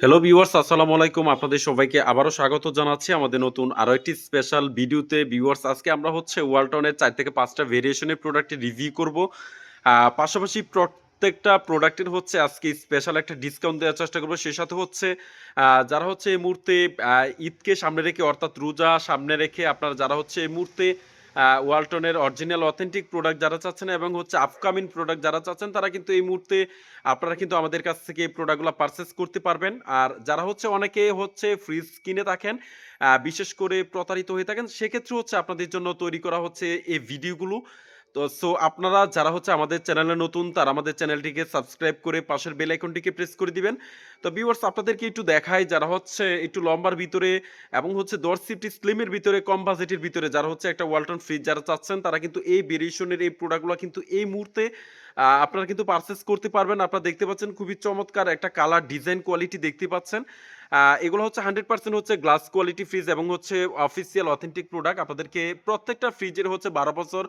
Hello viewers আসসালামু আলাইকুম। আপনাদের সবাইকে আবারও স্বাগত জানাচ্ছি আমাদের নতুন আরও একটি স্পেশাল ভিডিওতে ভিউয়ার্স আজকে আমরা হচ্ছে ওয়ালটনের চার থেকে পাঁচটা ভেরিয়েশনের প্রোডাক্টের রিভিউ করব। পাশাপাশি প্রত্যেকটা প্রোডাক্টের হচ্ছে আজকে স্পেশাল একটা ডিসকাউন্ট দেওয়ার চেষ্টা করব। সে সাথে হচ্ছে যারা হচ্ছে এই মুহূর্তে ঈদকে সামনে রেখে, অর্থাৎ রোজা সামনে রেখে আপনারা যারা হচ্ছে এই মুহূর্তে ওয়ালটনের অরিজিনাল অথেন্টিক প্রোডাক্ট যারা চাচ্ছেন এবং হচ্ছে আপকামিং প্রোডাক্ট যারা চাচ্ছেন, তারা কিন্তু এই মুহূর্তে আপনারা কিন্তু আমাদের কাছ থেকে এই প্রোডাক্টগুলো পারচেস করতে পারবেন। আর যারা হচ্ছে অনেকে হচ্ছে ফ্রিজ কিনে থাকেন বিশেষ করে প্রতারিত হয়ে থাকেন, সেক্ষেত্রে হচ্ছে আপনাদের জন্য তৈরি করা হচ্ছে এই ভিডিওগুলো তো সো আপনারা যারা হচ্ছে আমাদের চ্যানেলে নতুন, তারা আমাদের চ্যানেলটিকে সাবস্ক্রাইব করে পাশের বেল আইকনটিকে প্রেস করে দিবেন। তো ভিউয়ার্স আপনাদেরকে একটু দেখাই, যারা হচ্ছে একটু লম্বার ভিতরে এবং হচ্ছে দশ সিফটি স্লিমের ভিতরে, কম বাজেটের ভিতরে, যারা হচ্ছে একটা ওয়ালটন ফ্রিজ যারা চাচ্ছেন, তারা কিন্তু এই ভেরিয়েশনের এই প্রোডাক্টগুলো কিন্তু এই মুহূর্তে আপনারা কিন্তু পারচেস করতে পারবেন। আপনারা দেখতে পাচ্ছেন খুবই চমৎকার একটা কালার ডিজাইন কোয়ালিটি দেখতে পাচ্ছেন। এগুলো হচ্ছে হান্ড্রেড পার্সেন্ট হচ্ছে গ্লাস কোয়ালিটি ফ্রিজ এবং হচ্ছে অফিসিয়াল অথেন্টিক প্রোডাক্ট আপনাদেরকে প্রত্যেকটা ফ্রিজের হচ্ছে বারো বছর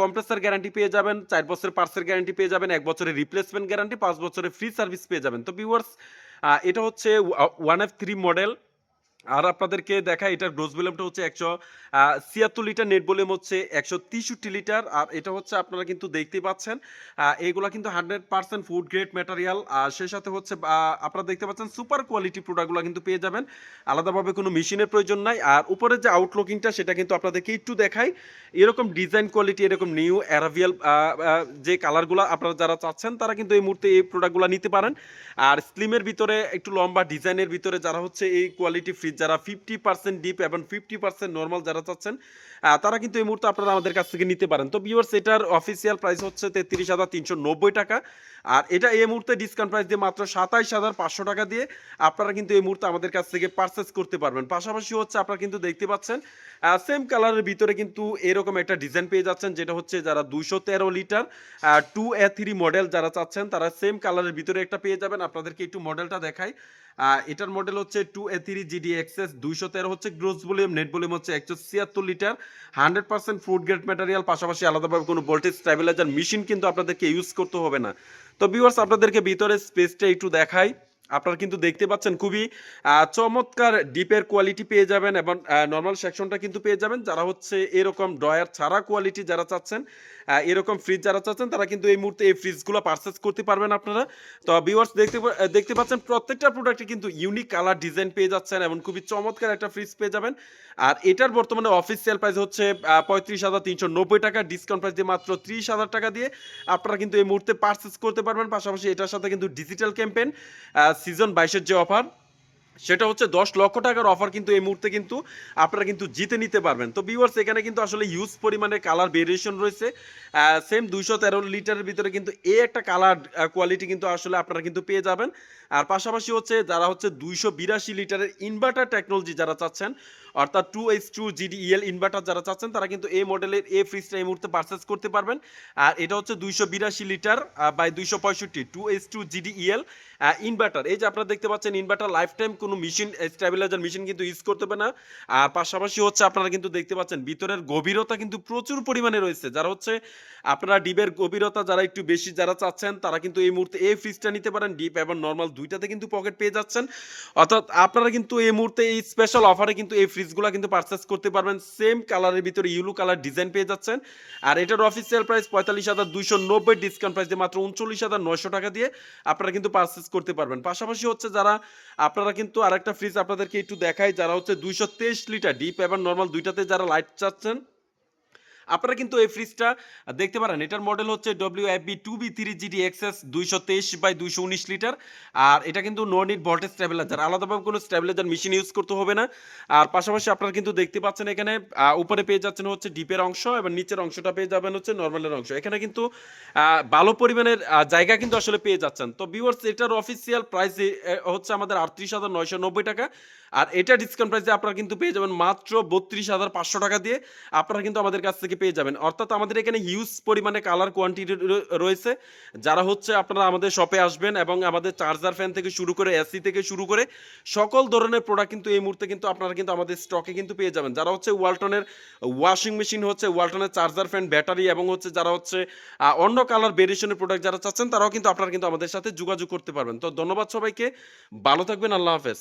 কম্প্রেসার গ্যারান্টি পেয়ে যাবেন, চার বছরের পার্সের গ্যারান্টি পেয়ে যাবেন, এক বছরের রিপ্লেসমেন্ট গ্যারান্টি পাঁচ বছরের ফ্রি সার্ভিস পেয়ে যাবেন। তো ভিউয়ার্স এটা হচ্ছে ওয়ান এফ থ্রি মডেল আর আপনাদেরকে দেখা এটার গ্রোস ভলিউমটা হচ্ছে একশো ছিয়াত্তর লিটার নেট ভলিউম হচ্ছে একশো তেষট্টি লিটার আর এটা হচ্ছে আপনারা কিন্তু দেখতেই পাচ্ছেন এগুলা কিন্তু hundred percent food grade material আর সেই সাথে হচ্ছে আপনারা দেখতে পাচ্ছেন সুপার কোয়ালিটি প্রোডাক্টগুলো কিন্তু পেয়ে যাবেন, আলাদাভাবে কোনো মেশিনের প্রয়োজন নাই, আর উপরের যে আউটলুকিংটা সেটা কিন্তু আপনাদেরকে একটু দেখাই, এরকম ডিজাইন কোয়ালিটি এরকম নিউ অ্যারাভিয়াল যে কালারগুলো আপনারা যারা চাচ্ছেন, তারা কিন্তু এই মুহূর্তে এই প্রোডাক্টগুলো নিতে পারেন, আর স্লিমের ভিতরে, একটু লম্বা ডিজাইনের ভিতরে যারা হচ্ছে এই কোয়ালিটি ফ্রিজ যারা ফিফটি পার্সেন্ট ডিপ এবং ফিফটি পার্সেন্ট নর্মাল যারা চাচ্ছেন তারা কিন্তু এই মুহূর্তে আপনারা আমাদের কাছ থেকে নিতে পারেন। তো ভিউয়ার্স এটার অফিসিয়াল প্রাইস হচ্ছে তেত্রিশ হাজার তিনশো নব্বই টাকা। আর এটা এই মুহূর্তে ডিসকাউন্ট প্রাইস দিয়ে মাত্র সাতাইশ হাজার পাঁচশো টাকা দিয়ে আপনারা কিন্তু এই মুহূর্তে আমাদের কাছ থেকে পারচেস করতে পারবেন। পাশাপাশি হচ্ছে আপনারা কিন্তু দেখতে পাচ্ছেন সেম কালারের ভিতরে কিন্তু এরকম একটা ডিজাইন পেয়ে যাচ্ছেন যেটা হচ্ছে যারা দুশো তেরো litre two A three model যারা চাচ্ছেন তারা সেম কালারের ভিতরে একটা পেয়ে যাবেন। আপনাদেরকে একটু মডেলটা আহ, এটার মডেল হচ্ছে two A three GD XS দুইশো তেরো হচ্ছে গ্রোস ভলিউম নেট ভলিউম হচ্ছে একশো ছিয়াত্তর litre hundred percent food grade material পাশাপাশি আলাদাভাবে কোনো ভোল্টেজ স্ট্যাবিলাইজার মেশিন কিন্তু আপনাদেরকে ইউজ করতে হবে না। তো ভিউয়ার্স আপনাদেরকে ভিতরে স্পেসটা একটু দেখাই। আপনারা কিন্তু দেখতে পাচ্ছেন খুবই চমৎকার ডিপের কোয়ালিটি পেয়ে যাবেন এবং নর্মাল সেকশনটা কিন্তু পেয়ে যাবেন। যারা হচ্ছে এরকম ড্রয়ার ছাড়া কোয়ালিটি যারা চাচ্ছেন এরকম ফ্রিজ যারা চাচ্ছেন, তারা কিন্তু এই মুহূর্তে এই ফ্রিজগুলো পারচেস করতে পারবেন আপনারা। তো ভিউয়ার্স দেখতে দেখতে পাচ্ছেন প্রত্যেকটা প্রোডাক্টে কিন্তু ইউনিক কালার ডিজাইন পেয়ে যাচ্ছেন এবং খুবই চমৎকার একটা ফ্রিজ পেয়ে যাবেন। আর এটার বর্তমানে অফিসিয়াল প্রাইস হচ্ছে পঁয়ত্রিশ হাজার তিনশো নব্বই টাকা ডিসকাউন্ট প্রাইস দিয়ে মাত্র ত্রিশ হাজার টাকা দিয়ে আপনারা কিন্তু এই মুহূর্তে পারচেস করতে পারবেন। পাশাপাশি এটার সাথে কিন্তু ডিজিটাল ক্যাম্পেইন সিজন বাইশের যে অফার সেটা হচ্ছে দশ লক্ষ টাকার অফার কিন্তু এই মুহূর্তে কিন্তু আপনারা কিন্তু জিতে নিতে পারবেন। তো ভিউয়ার্স এখানে কিন্তু আসলে ইউজ পরিমাণে কালার ভেরিয়েশন রয়েছে। সেম দুইশো তেরো লিটারের ভিতরে কিন্তু এ একটা কালার কোয়ালিটি কিন্তু আসলে আপনারা কিন্তু পেয়ে যাবেন। আর পাশাপাশি হচ্ছে যারা হচ্ছে দুইশো বিরাশি লিটারের ইনভার্টার টেকনোলজি যারা চাচ্ছেন, অর্থাৎ two H two GDEL inverter যারা চাচ্ছেন, তারা কিন্তু এই মডেলের এ ফ্রিজটা এই মুহূর্তে পারচেস করতে পারবেন। আর এটা হচ্ছে দুইশো বিরাশি লিটার বাই দুইশো পঁয়ষট্টি two H two GDEL inverter এই যে আপনারা দেখতে পাচ্ছেন ইনভার্টার লাইফ টাইম কোনো মেশিন স্টেবিলাইজার মেশিন কিন্তু ইউজ করতে হবে না। আর পাশাপাশি হচ্ছে আপনারা কিন্তু দেখতে পাচ্ছেন, ভিতরের গভীরতা কিন্তু প্রচুর পরিমাণে রয়েছে। যারা হচ্ছে, আপনারা ডিপের গভীরতা যারা একটু বেশি যারা চাচ্ছেন, তারা কিন্তু এই মুহূর্তে এই ফ্রিজটা নিতে পারেন। ডিপ এবং নর্মাল দুইটাতে কিন্তু পকেট পেয়ে যাচ্ছেন। অর্থাৎ আপনারা কিন্তু এই মুহূর্তে এই স্পেশাল অফারে কিন্তু এই ফ্রিজগুলো কিন্তু পারচেস করতে পারবেন। সেম কালারের ভিতরে ইউলো কালার ডিজাইন পেয়ে যাচ্ছেন। আর এটার অফিসিয়াল প্রাইস পঁয়তাল্লিশ হাজার দুইশো নব্বই ডিসকাউন্ট প্রাইস দিয়ে মাত্র উনচল্লিশ হাজার নয়শো টাকা দিয়ে আপনারা কিন্তু পারচেস করতে পারবেন। পাশাপাশি হচ্ছে যারা, আপনারা কিন্তু আরেকটা ফ্রিজ আপনাদেরকে একটু দেখাই, যারা হচ্ছে দুইশো তেইশ লিটার ডিপ এবং নর্মাল দুইটাতে যারা লাইট চাচ্ছেন আপনারা কিন্তু এই ফ্রিজটা দেখতে পারেন। এটার মডেল হচ্ছে W F B two B three GD XS দুইশো তেইশ বাই দুইশো উনিশ লিটার আর এটা কিন্তু নো নিট ভোল্টেজ স্টেবিলাইজার আলাদাভাবে কোনো স্টেবিলাইজার মেশিন ইউজ করতে হবে না। আর পাশাপাশি আপনারা কিন্তু দেখতে পাচ্ছেন এখানে উপরে পেয়ে যাচ্ছেন হচ্ছে ডিপের অংশ এবং নিচের অংশটা পেয়ে যাবেন হচ্ছে নর্মালের অংশ। এখানে কিন্তু ভালো পরিমাণের জায়গা কিন্তু আসলে পেয়ে যাচ্ছেন। তো ভিউয়ার্স এটার অফিসিয়াল প্রাইস হচ্ছে আমাদের আটত্রিশ হাজার নয়শো নব্বই টাকা। আর এটা ডিসকাউন্ট প্রাইসে আপনারা কিন্তু পেয়ে যাবেন মাত্র বত্রিশ হাজার পাঁচশো টাকা দিয়ে। আপনারা কিন্তু আমাদের কাছ থেকে পেয়ে যাবেন। অর্থাৎ আমাদের এখানে হিউজ পরিমাণে কালার কোয়ান্টিটি রয়েছে। যারা হচ্ছে আপনারা আমাদের শপে আসবেন এবং আমাদের চার্জার ফ্যান থেকে শুরু করে এসি থেকে শুরু করে সকল ধরনের প্রোডাক্ট কিন্তু এই মুহূর্তে কিন্তু আপনারা কিন্তু আমাদের স্টকে কিন্তু পেয়ে যাবেন। যারা হচ্ছে ওয়ালটনের ওয়াশিং মেশিন হচ্ছে ওয়ালটনের চার্জার ফ্যান ব্যাটারি এবং হচ্ছে যারা হচ্ছে অন্য কালার ভেরিয়েশনের প্রোডাক্ট যারা চাচ্ছেন, তারাও কিন্তু আপনারা কিন্তু আমাদের সাথে যোগাযোগ করতে পারবেন। তো ধন্যবাদ সবাইকে। ভালো থাকবেন। আল্লাহ হাফেজ।